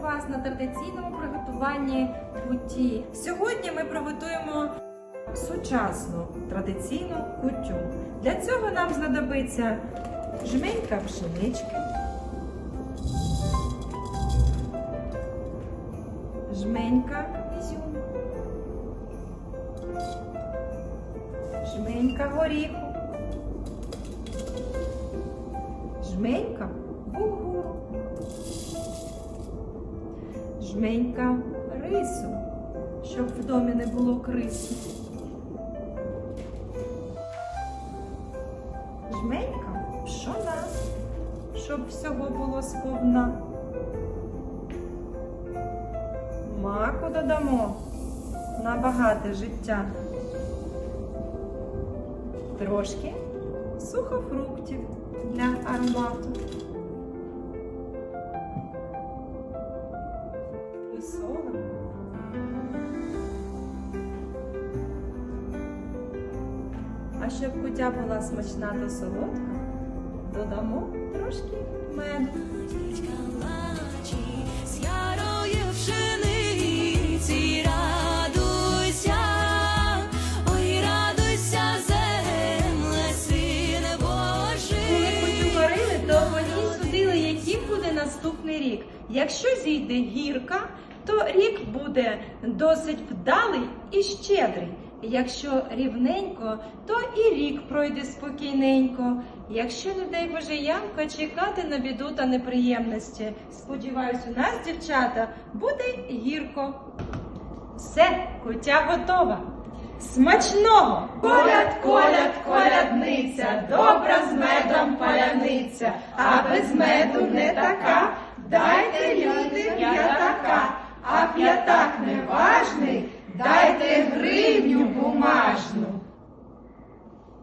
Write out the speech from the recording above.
традиційному приготуванні куті. Сьогодні ми приготуємо сучасну традиційну кутю. Для цього нам знадобиться жменька пшенички, жменька ізюму, жменька горіху, жменька жменька рису, щоб в домі не було крису. Жменька пшона, щоб всього було сповна. Маку додамо на багате життя. Трошки сухофруктів для аромату. Посолимо. А щоб кутя була смачна та солодка, додамо трошки меду. Наступний рік. Якщо зійде гірка, то рік буде досить вдалий і щедрий. Якщо рівненько, то і рік пройде спокійненько. Якщо, не дай Боже, ямка, чекати на біду та неприємності. Сподіваюсь, у нас, дівчата, буде гірко. Все, кутя готова. Смачного! Коляд, коляд, колядниця, добра з медом паляниця, а без меду не така. Дайте, люди, п'ятака, а так неважний.